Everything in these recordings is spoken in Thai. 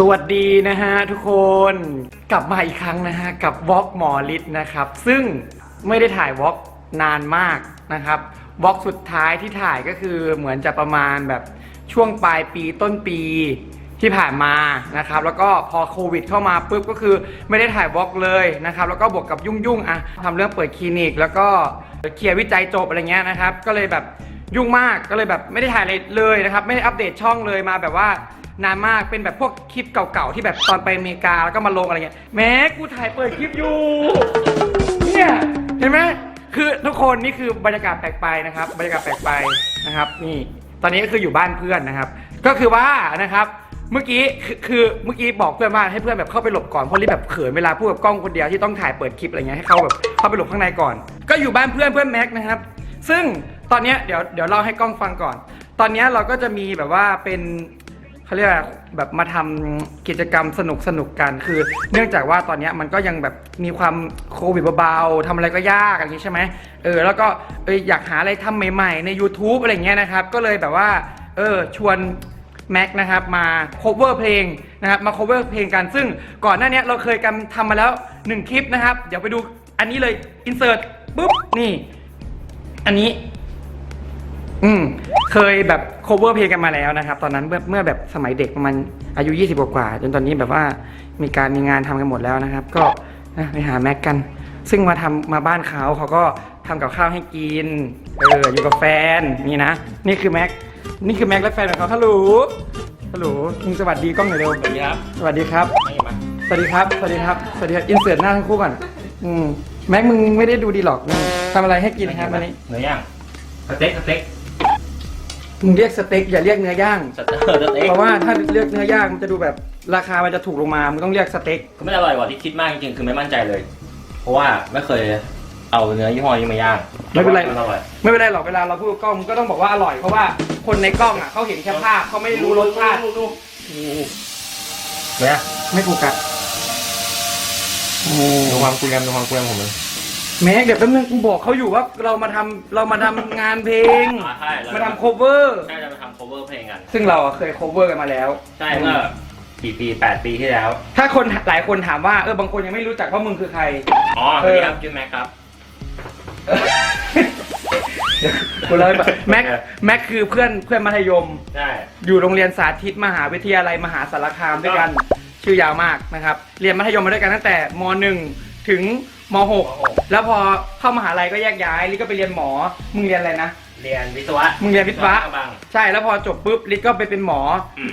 สวัสดีนะฮะทุกคนกลับมาอีกครั้งนะฮะกับวอล์กหมอฤทธิ์นะครับ ซึ่งไม่ได้ถ่ายวอล์กนานมากนะครับวอล์กสุดท้ายที่ถ่ายก็คือเหมือนจะประมาณแบบช่วงปลายปีต้นปีที่ผ่านมานะครับ แล้วก็พอโควิดเข้ามาปุ๊บก็คือไม่ได้ถ่ายวอล์กเลยนะครับ แล้วก็บวกกับยุ่งๆอะทำเรื่องเปิดคลินิก แล้วก็เคลียร์วิจัยจบอะไรเงี้ยนะครับ ก็เลยแบบ ยุ่งมากก็เลยแบบไม่ได้ถ่ายอะไรเลยนะครับ ไม่ได้อัปเดตช่องเลยมาแบบว่านานมากเป็นแบบพวกคลิปเก่าๆที่แบบตอนไปอเมริกาแล้วก็มาลงอะไรเงี้ยแม้กูถ่ายเปิดคลิปอยู่เนี่ยเห็นไหมคือทุกคนนี่คือบรรยากาศแปลกไปนะครับ บรรยากาศแปลกไปนะครับนี่ตอนนี้ก็คืออยู่บ้านเพื่อนนะครับ ก็คือว่านะครับเมื่อกี้คือคือเมื่อกี้บอกเพื่อนว่าให้เพื่อนแบบเข้าไปหลบก่อนเพราะรีบแบบเขินเวลาพูดกับกล้องคนเดียวที่ต้องถ่ายเปิดคลิปอะไรเงี้ยให้เขาแบบเข้าไปหลบข้างในก่อน ก็อยู่บ้านเพื่อนเพื่อนแม็กนะครับ ซึ่ง ตอนเนี้ยเดี๋ยวเดี๋ยวเล่าให้กล้องฟังก่อน ตอนเนี้ยเราก็จะมีแบบว่าเป็นเขาเรียกว่าแบบมาทำกิจกรรมสนุกสนุกกัน คือเนื่องจากว่าตอนเนี้ยมันก็ยังแบบมีความโควิดเบาๆทำอะไรก็ยากอย่างนี้ใช่ไหมเออแล้วก็เอออยากหาอะไรทำใหม่ๆ ใน YouTube อะไรเงี้ยนะครับ ก็เลยแบบว่าเออชวน แม็กนะครับมา cover เพลงนะครับมา cover เพลงกัน ซึ่งก่อนหน้าเนี้ยเราเคยกันทำมาแล้ว 1 คลิปนะครับ เดี๋ยวไปดูอันนี้เลย insert ปุ๊บ นี่ อันนี้ อืมเคยแบบ cover เพลงกันมาแล้วนะครับ ตอนนั้นเมื่อเมื่อแบบสมัยเด็กประมาณอายุ 20 กว่าๆจนตอนนี้แบบว่ามีการมีงานทำกันหมดแล้วนะครับ ก็นะไปหาแม็กกัน ซึ่งมาทำมาบ้านเขาเขาก็ทำกับข้าวให้กินเอออยู่กับแฟนนี่นะ นี่คือแม็กนี่คือแม็กและแฟนของเขาฮัลโหลฮัลโหลมึงสวัสดีกล้องหน่อยเร็วสวัสดีครับสวัสดีครับ ไม่มาสวัสดีครับ สวัสดีครับ สวัสดีครับ อินเสิร์ตหน้าทั้งคู่ก่อน อืม แม็กมึงไม่ได้ดูดีหรอกอืมทำอะไรให้กินครับวันนี้ เนื้อย่างสเต็กสเต็ก มึงเรียกสเต็กอย่าเรียกเนื้อย่างสเต็กสเต็กเพราะว่าถ้าเลือกเนื้อย่างมันจะดูแบบราคามันจะถูกลงมามึงต้องเรียกสเต็กก็ไม่ได้อร่อยกว่าที่คิดมากจริงๆคือไม่มั่นใจเลย เพราะว่าไม่เคยเอาเนื้อยี่ห้อนี้มาย่างไม่เป็นไรมันอร่อยไม่เป็นไรหรอกเวลาเราพูดกับกล้องมึงก็ต้องบอกว่าอร่อยเพราะว่าคนในกล้องอะเขาเห็นแค่ภาพเขาไม่รู้รสชาติเนี่ยไม่โฟกัสโอ้ดูความคุยกันดูความคุยกันผมเลย แม็กเดี๋ยวแป๊บนึงกูบอกเขาอยู่ว่าเรามาทำเรามาทำงานเพลง อ่าใช่เรมาทำ cover ใช่จะมาทำ cover เพลงกัน ซึ่งเราอะเคย cover กันมาแล้ว ใช่เมื่อกี่ปีแปดปีที่แล้ว ถ้าคนหลายคนถามว่าเออบางคนยังไม่รู้จักว่ามึงคือใคร อ๋อสวัสดีครับชื่อแม็กครับกูเลยแบบแม็กแม็กคือเพื่อนเพื่อนมัธยม ใช่ อยู่โรงเรียนสาธิตมหาวิทยาลัยมหาสารคามด้วยกัน ชื่อยาวมากนะครับ เรียนมัธยมมาด้วยกันตั้งแต่ม .1 ถึง ม .6 แล้วพอเข้ามหาลัยก็แยกย้ายลิศก็ไปเรียนหมอ มึงเรียนอะไรนะ เรียนวิศวะมึงเรียนวิศวะ กระบัง ใช่แล้วพอจบปุ๊บลิศก็ไปเป็นหมอ อืม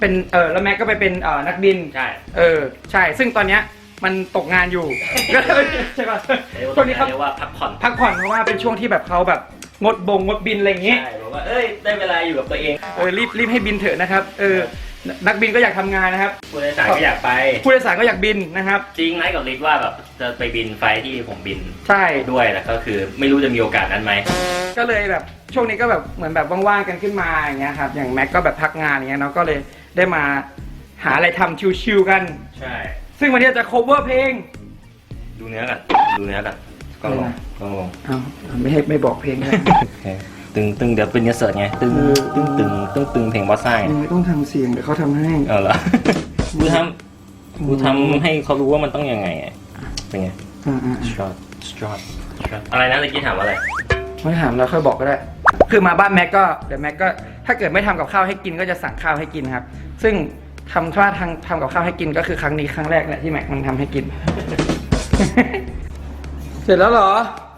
เป็นเออแล้วแม็กก็ไปเป็นเออนักบิน ใช่ เออใช่ ซึ่งตอนเนี้ยมันตกงานอยู่ ก็เลยใช่ป่ะเรียกว่าช่วงนี้เขาเรียกว่าพักผ่อนพักผ่อนเพราะว่าเป็นช่วงที่แบบเขาแบบงดบงงดบินอะไรอย่างงี้ ใช่บอกว่า เอ้ย ได้เวลาอยู่กับตัวเอง เออรีบรีบให้บินเถอะนะครับ เออ นักบินก็อยากทำงานนะครับ ผู้โดยสารก็อยากไป ผู้โดยสารก็อยากบินนะครับ จริงไหมกับลิศว่าแบบจะไปบินไฟล์ที่ผมบินใช่ ด้วยแล้วก็คือไม่รู้จะมีโอกาสนั้นไหม ก็เลยแบบช่วงนี้ก็แบบเหมือนแบบว่างๆกันขึ้นมาอย่างเงี้ยครับอย่างแม็กก็แบบพักงานอย่างเงี้ยเนาะก็เลยได้มาหาอะไรทำชิวๆกัน ใช่ ซึ่งวันนี้จะ cover เพลง ดูเนื้อกันดูเนื้อกันก็ลองก็ลอง เอ้าไม่ให้ไม่บอกเพลงเลย ตึงตึงเดี๋ยวเป็นเนื้อเสิร์ตไงตึงเออตึงตึงตึงตึงเพลงบอสไซน์มึงไม่ต้องทำเสียงเดี๋ยวเขาทำให้ เออเหรอกูทำกูทำให้เขารู้ว่ามันต้องยังไงอะเป็นไงอ่าช็อตช็อตช็อตอะไรนะตะกี้ถามอะไรๆไม่ถามแล้วค่อยบอกก็ได้ คือมาบ้านแม็กก็เดี๋ยวแม็กก็ถ้าเกิดไม่ทำกับข้าวให้กินก็จะสั่งข้าวให้กินครับ ซึ่งทำว่าทางทำกับข้าวให้กินก็คือครั้งนี้ครั้งแรกแหละที่แม็กมันทำให้กิน เสร็จแล้วเหรอแล้วเนี่ย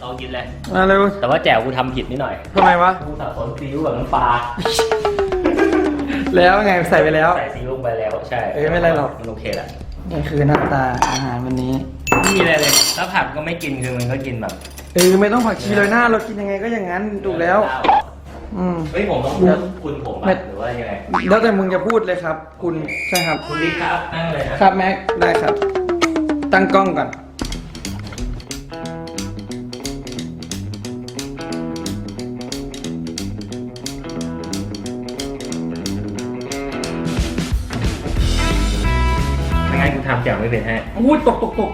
เรากินเลย มาเร็วแต่ว่าแจ่วกูทำผิดนิดหน่อย ทำไมวะ กูสับสนซีอิ๊วกับน้ำปลา แล้วไงใส่ไปแล้ว ใส่ซีอิ๊วลงไปแล้ว ใช่เอ้ยไม่เป็นไรหรอก มันโอเคแหละ นี่คือหน้าตาอาหารวันนี้ ไม่มีอะไรเลย ถ้าผักก็ไม่กินคือมันก็กินแบบเออไม่ต้องผักชีเลยหน้าเรากินยังไงก็อย่างนั้นถูกแล้ว อืม เฮ้ยผมต้องพูดคุณผมไม่ปะหรือว่ายังไง แล้วแต่มึงจะพูดเลยครับ คุณใช่ครับ คุณลิครับนั่งเลยนะครับแม็กได้ครับ ตั้งกล้องก่อน งั้นกูทำแจ่วไม่เป็นให้อู้ตกตกตก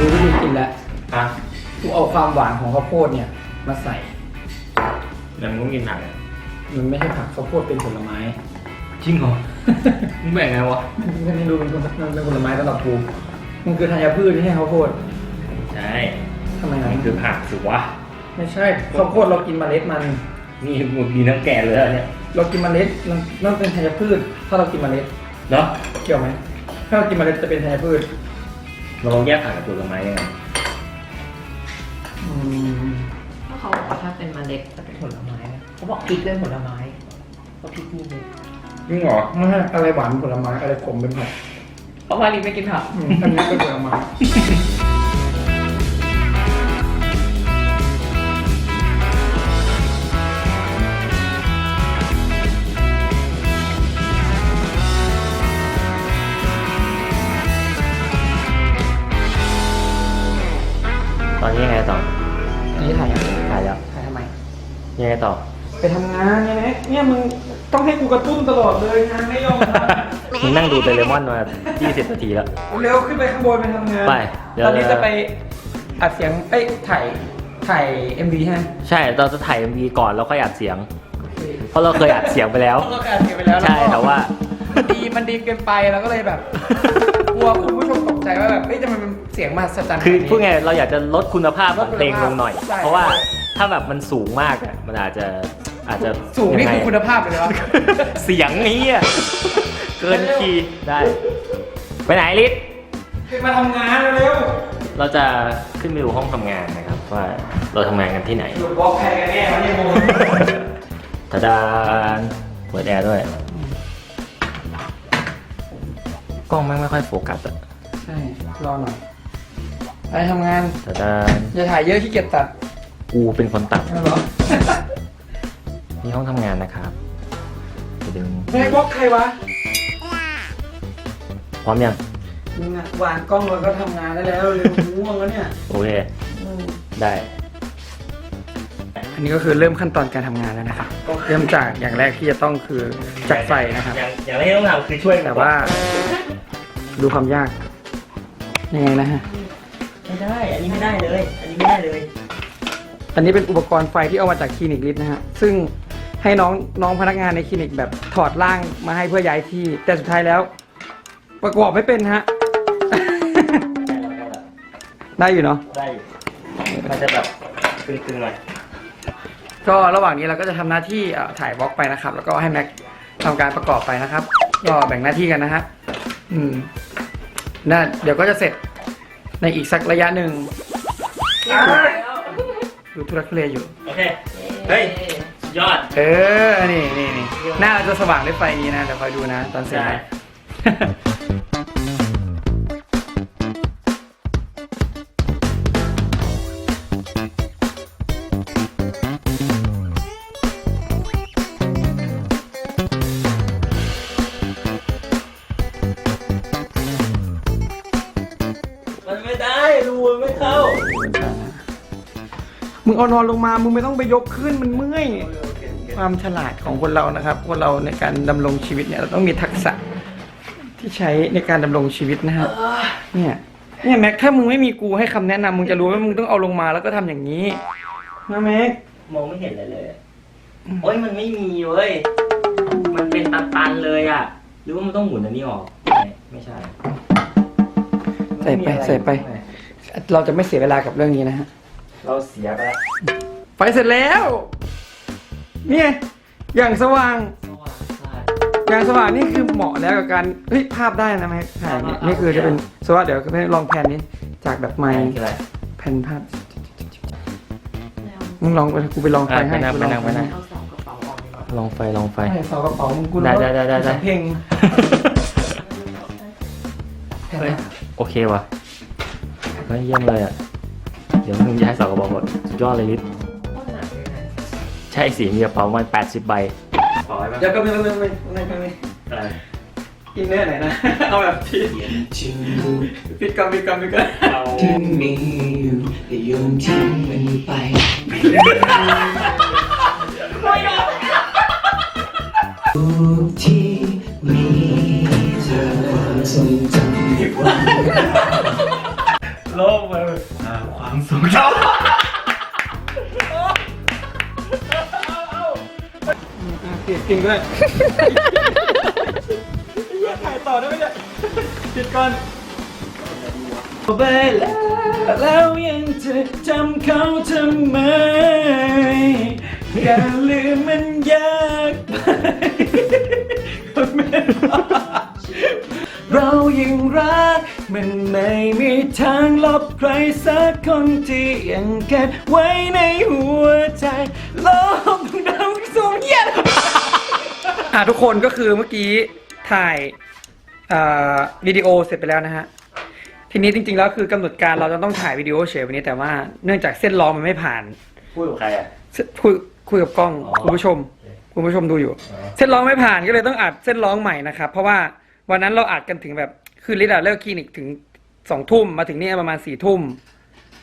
รู้วิธีกินแล้วอะกูเอาความหวานของข้าวโพดเนี่ย มาใส่เดี๋ยวมึงต้องกินผักอะมันไม่ใช่ผักข้าวโพดเป็นผลไม้ จริงเหรอมึงแบ่งไงวะมันไม่รู้เป็นมันเป็นผลไม้สำหรับกูมันคือธัญพืชไม่ใช่ข้าวโพด ใช่ ทำไมมันะนคือผักสิวะไม่ใช่ข้าวโพดเรากินเมล็ดมัน นี่มึงกินทั้งแก่เลยอะเนี่ยเรากินเมล็ดมันนั่นเป็นธัญพืช ถ้าเรากินเมล็ดเนาะเกี่ยวไหมถ้าเรากินเมล็ดจะเป็นธัญพืชเราลองแยกผักกับผลไม้ยังไงอืมเพราะเขาบอกว่าถ้าเป็นเมล็ดจะเป็นผลไม้นะเขาบอกพริกเป็นผลไม้เพราะพริกมีเม็ดจริงเหรอไม่ใช่อะไรหวานเป็นผลไม้อะไรขมเป็นผักเพราะว่าลิไม่กินผัก อืมอันนี้เป็นผลไม้ นนี้ยังไงต่ออันนี้ถ่ายยังถ่ายแล้วถ่ายทำไม ยังไงต่อ ไปทำงานเนี่ยนะเนี่ยมึงต้องให้กูกระตุ้นตลอดเลยงานไม่ยอมทำมึงนั่งดูเดเรมอนมา20นาทีแล้วเร็วขึ้นไปข้างบนไปทำงานไปเดี๋ยว ตอนนี้จะไปอัดเสียงเอ้ยถ่ายถ่าย MV ใช่ไหมใช่เราจะถ่าย MV ก่อนแล้วค่อยอัดเสียง เพราะเราเคยอัดเสียงไปแล้ว เราก็อัดเสียงไปแล้วใช่ล้ก็แต่ว่า มันดีมันดีเกินไปแล้วก็เลยแบบ กลัวคุณผู้ชมตกใจว่าแบบเอ้ยจะมันเป็น เสียงมหัศจรรย์คือขนาดนี้พูดไงเราอยากจะลดคุณภาพของเพลงลงหน่อย ใช่ เพราะว่าถ้าแบบมันสูงมากอะมันอาจจะอาจจะสูงนี่ยัไคือคุณภาพเลยนะเสียงนี้อะเกินคีย์ได้ ไปไหนลิศคือมาทำงานเร็วเราจะขึ้นไปดูห้องทำงานนะครับ ว่าเราทำงานกันที่ไหนหยุดบล็อกใครกันแน่วะเนี่ยโมทาดานเปิดแอร์ด้วย กล้องแม่งไม่ค่อยโฟกัสอะใช่ รอหน่อย ไปทำงานทาดานอย่าถ่ายเยอะขี้เกียจตัดกูเป็นคนตัดไม่หรอนี่ห้องทำงานนะครับไปดึงเฮ้ยบล็อกใครวะพร้อมยังมึงอะวางกล้องแล้วก็ทำงานได้แล้วเร็วง่วงแล้วเนี่ยโอเคได้ อันนี้ก็คือเริ่มขั้นตอนการทำงานแล้วนะครับเริ่มจากอย่างแรกที่จะต้องคือจัดไฟนะครับ อย่างอย่างแรกที่ต้องทำคือช่วยแต่ว่า ดูความยากยังไงนะฮะไม่ ได้อันนี้ไม่ได้เลย อันนี้ไม่ได้เลย อันนี้เป็นอุปกรณ์ไฟที่เอามาจากคลินิกลิฟต์นะฮะ ซึ่งให้น้องน้องพนักงานในคลินิกแบบถอดร่างมาให้เพื่อย้ายที่ แต่สุดท้ายแล้ว ประกอบไม่เป็นฮะ ได้อยู่เนาะ ได้อยู่มันจะแบบตึงๆหน่อย ก็ระหว่างนี้เราก็จะทำหน้าที่เอ่อถ่ายบล็อกไปนะครับ แล้วก็ให้แม็กทำการประกอบไปนะครับ ก็แบ่งหน้าที่กันนะฮะ อืมน่าเดี๋ยวก็จะเสร็จในอีกสักระยะหนึ่ง ดูทุรักทุเลอยู่ โอเค เฮ้ย สุดยอด เออ นี่นี่นี่หน้าเราจะสว่างด้วยไฟนี้นะ เดี๋ยวคอยดูนะ ตอนเสร็จได้นะ มึงเอานอนลงมา มึงไม่ต้องไปยกขึ้นมันเมื่อย ความฉลาดของคนเรานะครับคนเราในการดำรงชีวิตเนี่ยเราต้องมีทักษะที่ใช้ในการดำรงชีวิตนะฮะเนี่ยเนี่ยแม็กถ้ามึงไม่มีกูให้คำแนะนำมึงจะรู้ว่ามึงต้องเอาลงมาแล้วก็ทำอย่างนี้นะแม็กมองไม่เห็นเลยเลยอะโอ้ยมันไม่มีเว้ย มันเป็นตันๆเลยอะ หรือว่ามันต้องหมุนอันนี้ออก ไม่ไม่ใช่ใส่ไปใส่ไป เราจะไม่เสียเวลากับเรื่องนี้นะฮะ เราเสียไปแล้วไฟเสร็จแล้ว เนี่ย อย่างสว่างอย่างสว่างนี่คือเหมาะแล้วกับการ เฮ้ย ภาพได้นะแม็กถ่ายเนี่ยนี่คือจะเป็นสว่าเดี๋ยวไปลองแพนนี้ จากแบบไมไม่ค์คืออะไรแผ่นภาพ มึงลองไปกูไปลองไฟอะให้ไปนั่งกูลองไปนั่งไปนั่ง เอาสองกระเป๋าออกดีกว่าลองไฟลองไฟให้เสากระเป๋ามึงกูได้ได้ได้ได้ได้ เพลงแผ่นเฮ้ยภาพโอเคว่ะเฮ้ยเยี่ยมเลยอะ เดี๋ยวมึงย้ายเสากระบอกหมดสุดยอดเลยนิดโคตรหนักเลยนะใช่สิมีกระเป๋าประมาณ80ใบขอไว้เดี๋ยวก็ไม่ไม่ไม่ไม่ไม่ไม่อะไรอินเนอร์ไหนนะ เอาแบบที่ปิดกำปิดกำปิดกำเอาที่มีอยู่แต่โยนทิ้งมันไปทุกที่มีเธอความทรงจำำเปลี่ยนจริงด้ยถ่ายต่อได้ไหมเนี่ยปิดก่อนไปแล้วแล้วยังจะจำเขาทำไมการลืมมันยากไปเรายังรัก มันไม่มีทางลบใครสักคนที่ยังเก็บไว้ในหัวใจลบดาวสูงเย็น อะทุกคนก็คือเมื่อกี้ถ่ายอ่าวิดีโอเสร็จไปแล้วนะฮะ ทีนี้จริงๆแล้วคือกำหนดการเราจะต้องถ่ายวิดีโอเฉยวันนี้แต่ว่าเนื่องจากเส้นร้องมันไม่ผ่านพูดกับใครอะเส้นคุยคุยกับกล้องอ๋อคุณผู้ชม คุณผู้ชมดูอยู่อ๋อเส้นร้องไม่ผ่านก็เลยต้องอัดเส้นร้องใหม่นะครับ เพราะว่าวันนั้นเราอัดกันถึงแบบคือลิดอะเลิกคลินิกถึงสองทุ่มมาถึงนี่ประมาณสี่ทุ่ม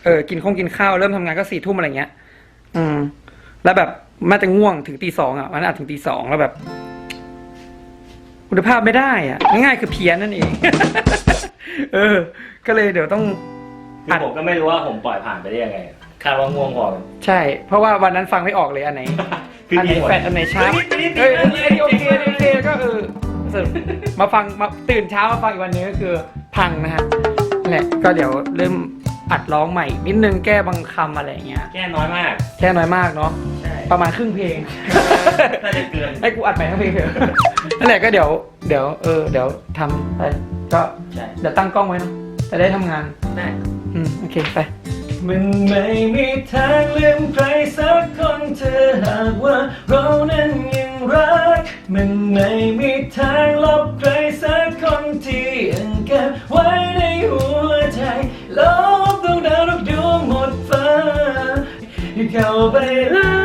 เออกินข้องกินข้าวเริ่มทำงานก็สี่ทุ่มอะไรเงี้ย อืม แล้วแบบแม่จะง่วงถึงตีสองอะวันนั้นอัดถึงตีสองแล้วแบบ คุณภาพไม่ได้อะง่ายๆคือเพี้ยนนั่นเอง เออ ก็เลยเดี๋ยวต้อง คือผมก็ไม่รู้ว่าผมปล่อยผ่านไปได้ยังไงคาดว่าง่วงพอ ใช่ เพราะว่าวันนั้นฟังไม่ออกเลยอันไหน คืออันไหนดีหมด แฟดอันไหนชาร์ปนิดนิดนิดเอออันนี้อันนี้โอเคนิดนิดโอเคก็เออสรุปมาฟังมาตื่นเช้ามาฟังอีกวันนี้ก็คือพังนะฮะนั่นแหละก็เดี๋ยวเริ่มอัดร้องใหม่นิดนึงแก้บางคำอะไรอย่างเงี้ย แก้น้อยมาก แค่น้อยมากเนาะ ใช่ ประมาณครึ่งเพลง น่าจะเกิน ให้กูอัดใหม่ทั้งเพลงเถอะ นั่นแหละก็เดี๋ยว เดี๋ยวเออเดี๋ยวทำไป ก็ใช่เดี๋ยวตั้งกล้องไว้เนาะจะได้ทำงาน ได้อืม โอเค ไป มันไม่มีทางลืมใครสักคนเธอหากว่าเรานั้นยังรัก มันไม่มีทางลบใครสักคนที่ยังเก็บไว้ในหัวใจลบดวงดาวทุกดวงหมดฟ้าเข้าไปแล้วแล้ว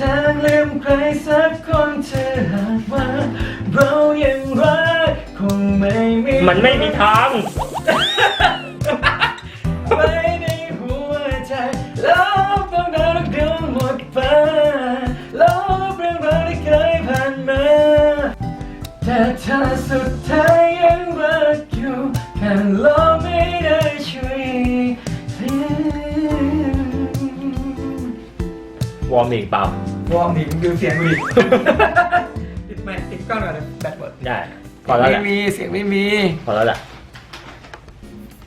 ทางลืมใครสักคนเธอหากว่า เรายังรักคงไม่มี มันไม่มีทาง วอร์มอีกเปล่าวอร์มดิดูเสียงดิติดไหมติดกล้องหน่อยนะแบตหมดได้พอแล้วแหไม่ละมีเสียงไม่มี พอแล้วแหละ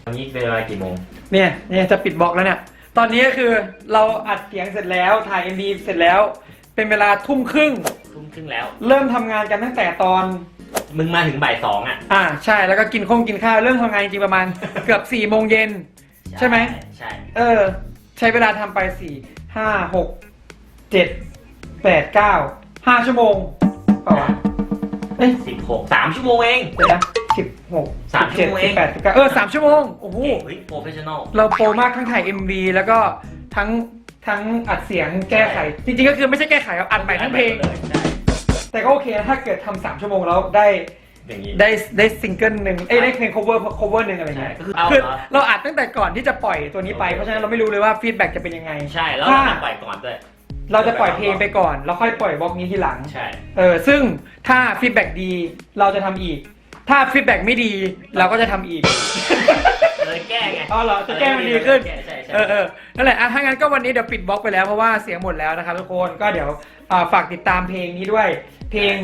วันนี้เป็นเวลากี่โมง เนี่ยเนี่ยจะปิดบล็อกแล้วเนี่ย ตอนนี้ก็คือเราอัดเสียงเสร็จแล้วถ่าย MV เสร็จแล้ว เป็นเวลาทุ่มครึ่ง ทุ่มครึ่งแล้ว เริ่มทำงานกันตั้งแต่ตอน มึงมาถึงบ่ายสองอะอ่าใช่แล้วก็กินข้งกินข้าวเริ่มทำงานจริงๆประมาณ เกือบ4ี่โมงเย็น ใช่ไหม ใช่ เออ ใช้เวลาทำไปสี่ห้าหก เจ็ดแปดเก้าห้าชั่วโมงเปล่าวะเอ้ยสิบหกสามชั่วโมงเอง เดี๋ยวนะสิบหกสามชั่วโมงเอง สิบแปดสิบเก้าเออสามชั่วโมง โอ้โห เฮ้ยโปรเฟชชั่นอล เราโปรมากทั้งถ่าย MV แล้วก็ทั้งทั้งอัดเสียงแก้ไข จริงๆก็คือไม่ใช่แก้ไขครับอัดใหม่ทั้งเพลงเลยใช่แต่ก็โอเคนะถ้าเกิดทำสามชั่วโมงแล้วได้อย่างนี้ ได้ได้ซิงเกิลหนึ่งเอ้ยได้เพลง cover cover หนึ่งอะไรเงี้ยใช่ก็คือเอาคือเหรอเราอัดตั้งแต่ก่อนที่จะปล่อยตัวนี้ไป เพราะฉะนั้นเราไม่รู้เลยว่าฟีดแบ็กจะเป็นยังไง ใช่ แล้วถ้าเราปล่อยก่อนด้วย เราจะปล่อยเพลงไปก่อน แล้วค่อยปล่อยบล็อกนี้ทีหลัง ใช่ เออซึ่งถ้าฟีดแบ็กดีเราจะทำอีก ถ้าฟีดแบ็กไม่ดีเราก็จะทำอีก เลยแก้ไงอ๋อเหรอจะแก้มันดีขึ้นแก้ใช่ใช่ เออเออนั่นแหละอะถ้างั้นก็วันนี้เดี๋ยวปิดบล็อกไปแล้วเพราะว่าเสียงหมดแล้วนะครับทุกคนก็เดี๋ยวอ่าฝากติดตามเพลงนี้ด้วย เพลง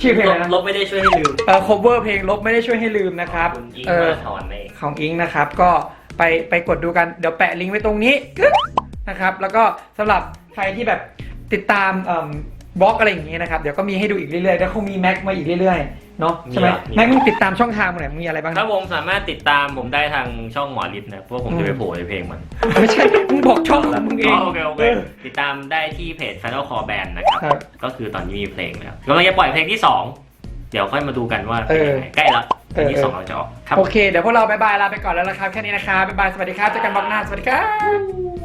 ชื่อเพลงอะไรนะลบไม่ได้ช่วยให้ลืมเออ cover เพลงลบไม่ได้ช่วยให้ลืมนะครับคุณอิงเออมาถอนเอง ของอิงนะครับก็ไปไปกดดูกันเดี๋ยวแปะลิงก์ไว้ตรงนี้กึ๊ก นะครับ แล้วก็สำหรับใครที่แบบติดตามเอ่อบล็อกอะไรอย่างงี้นะครับ เดี๋ยวก็มีให้ดูอีกเรื่อยๆแล้วคงมีแม็กมาอีกเรื่อยๆเนาะใช่ไหมแม็กมึงติดตามช่องทางมึงไหนอยมีอะไรบ้างถ้าผมสามารถติดตามผมได้ทางช่องหมอลิฟต์นะเพราะผมจะไปโผล่ในเพลงมันไม่ใช่มึงบอกช่องของมึงเองโอเคโอเคเออติดตามได้ที่เพจ Final Call Band นะครับครับก็คือตอนนี้มีเพลงแล้วกำลังจะปล่อยเพลงที่ 2 เดี๋ยวค่อยมาดูกันว่าเป็นยังไงใกล้แล้วเพลงที่2เราจะออกครับโอเคเดี๋ยวพวกเราบายบายลาไปก่อนแล้วละครับแค่นี้นะครับบายบายสวัสดีครับเจอกันบล็อกหน้าสวัสดีครับ